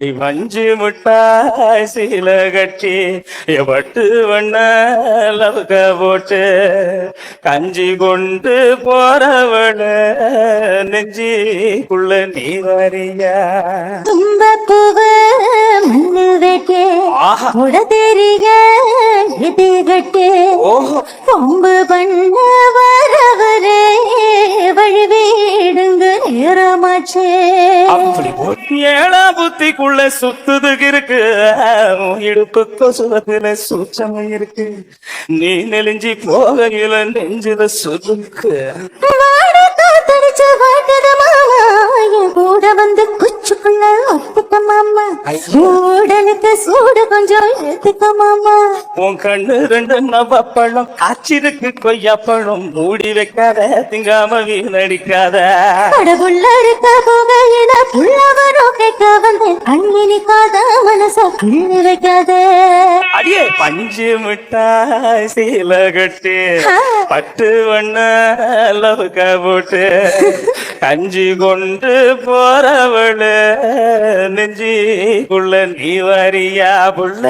நீ மஞ்சு முட்டாய் சீல கட்டி பட்டு வண்ண லவக போட்டு கஞ்சி கொண்டு போறவள நெஞ்சிக்குள்ள நீ வரியா தும்பப்பூவ மண்ணு வெட்டு முட தெரிய இது கட்டு கொம்பு பண்ண நேரமாச்சு அப்படி போட்டு ஏழா புத்திக்குள்ள சுத்துது இருக்கு. இடுப்பு கொசுவத்துல சூச்சம் இருக்கு. நீ நெலிஞ்சி போகையில நெஞ்சுல சுருக்கு. ஒத்துக்க மாமா உடலுக்கு சூடு கொஞ்சம் எடுத்துக்க மாமா உன் கண்ணு ரெண்டு நவப்பழம் காய்ச்சிருக்கு கொய்யாப்பழம். மூடி வைக்காத திங்காம வீணடிக்காத கடவுள்ள இருக்க போகையில புள்ளவரும் கேட்க வந்து கண்ணி நிக்காத மனச கிள்ளி வைக்காத. அடியே பஞ்சு மிட்டாய் சீல கட்டு பட்டு வண்ண லவுக்க போட்டு கஞ்சி கொண்டு போறவள நெஞ்சிக்குள்ள நீ வரியா புள்ள?